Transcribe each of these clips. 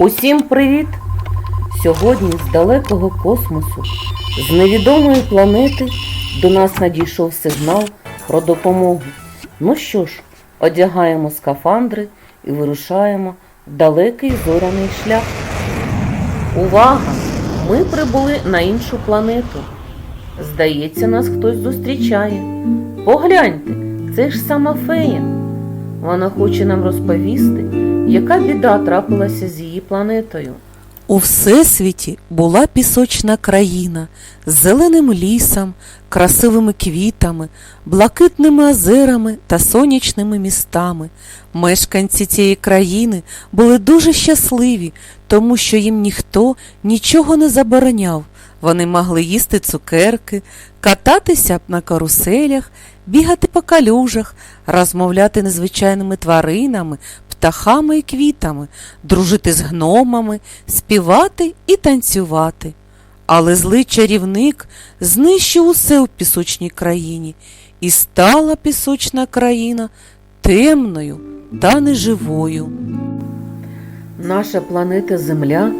Усім привіт! Сьогодні з далекого космосу, з невідомої планети до нас надійшов сигнал про допомогу. Ну що ж, одягаємо скафандри і вирушаємо в далекий зоряний шлях. Увага! Ми прибули на іншу планету. Здається, нас хтось зустрічає. Погляньте, це ж сама фея. Вона хоче нам розповісти, яка біда трапилася з її планетою. У всесвіті була пісочна країна з зеленим лісом, красивими квітами, блакитними озерами та сонячними містами. Мешканці цієї країни були дуже щасливі, тому що їм ніхто нічого не забороняв. Вони могли їсти цукерки, кататися на каруселях, бігати по калюжах, розмовляти незвичайними тваринами, птахами і квітами, дружити з гномами, співати і танцювати. Але злий чарівник знищив усе у пісочній країні, і стала пісочна країна темною та неживою. Наша планета Земля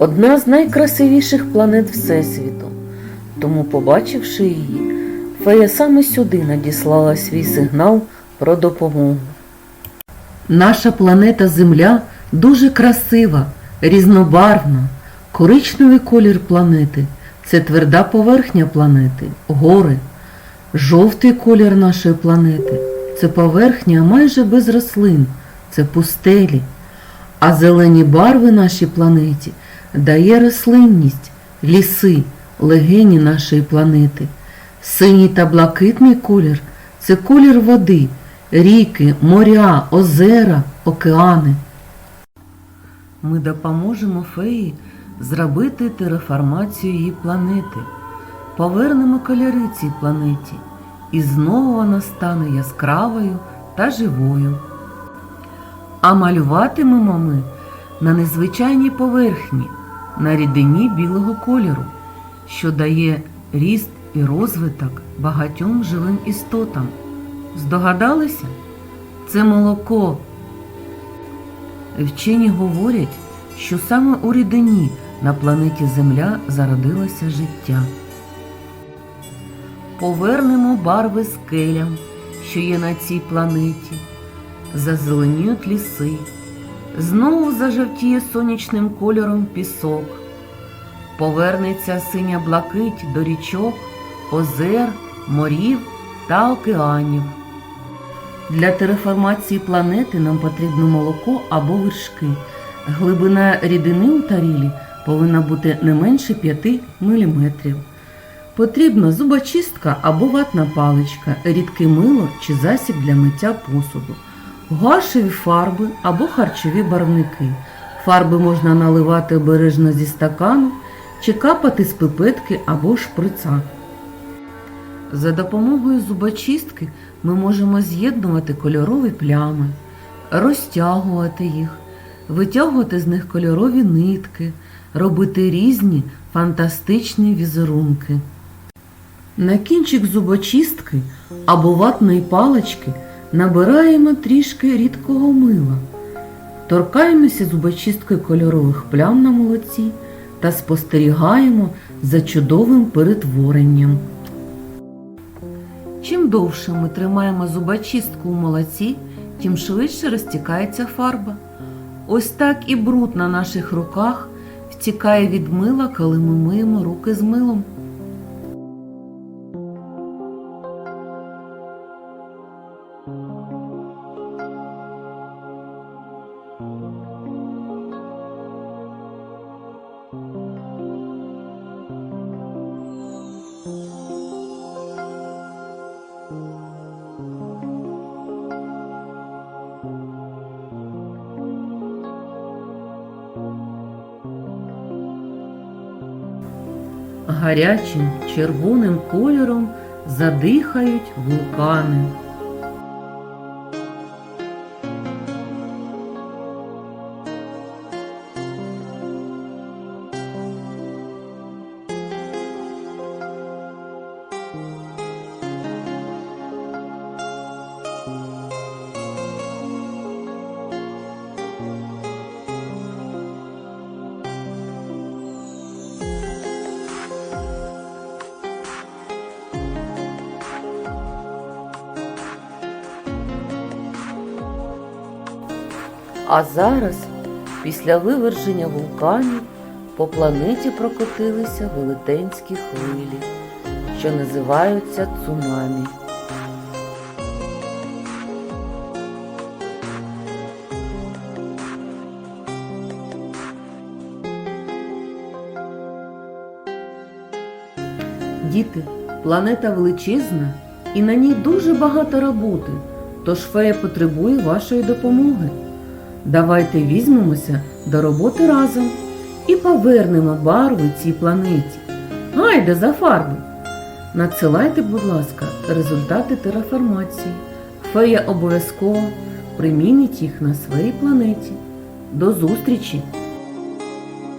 одна з найкрасивіших планет Всесвіту. Тому, побачивши її, фея саме сюди надіслала свій сигнал про допомогу. Наша планета Земля дуже красива, різнобарвна. Коричневий колір планети це тверда поверхня планети, гори. Жовтий колір нашої планети це поверхня майже без рослин, це пустелі. А зелені барви нашій планеті дає рослинність, ліси, легені нашої планети. Синій та блакитний колір це колір води, ріки, моря, озера, океани. Ми допоможемо феї зробити тереформацію її планети, повернемо кольори цій планеті, і знову вона стане яскравою та живою. А малюватимемо ми на незвичайній поверхні, на рідині білого кольору, що дає ріст і розвиток багатьом живим істотам. Здогадалися? Це молоко. Вчені говорять, що саме у рідині на планеті Земля зародилося життя. Повернемо барви скелям, що є на цій планеті зазеленіють ліси, знову зажовтіє сонячним кольором пісок, повернеться синя блакить до річок, озер, морів та океанів. Для тереформації планети нам потрібно молоко або вершки. Глибина рідини у тарілі повинна бути не менше 5 мм. Потрібна зубочистка або ватна паличка, рідке мило чи засіб для миття посуду гуашеві фарби або харчові барвники. Фарби можна наливати обережно зі стакану чи капати з пипетки або шприца. За допомогою зубочистки ми можемо з'єднувати кольорові плями, розтягувати їх, витягувати з них кольорові нитки, робити різні фантастичні візерунки. На кінчик зубочистки або ватної палички набираємо трішки рідкого мила, торкаємося зубочисткою кольорових плям на молоці та спостерігаємо за чудовим перетворенням. Чим довше ми тримаємо зубочистку у молоці, тим швидше розтікається фарба. Ось так і бруд на наших руках втікає від мила, коли ми миємо руки з милом. Гарячим червоним кольором задихають вулкани. А зараз, після виверження вулканів, по планеті прокотилися велетенські хвилі, що називаються цунамі. Діти, планета величезна і на ній дуже багато роботи, тож фея потребує вашої допомоги. Давайте візьмемося до роботи разом і повернемо барви цій планеті. Гайда за фарби! Надсилайте, будь ласка, результати тераформації. Фея обов'язково примінить їх на своїй планеті. До зустрічі!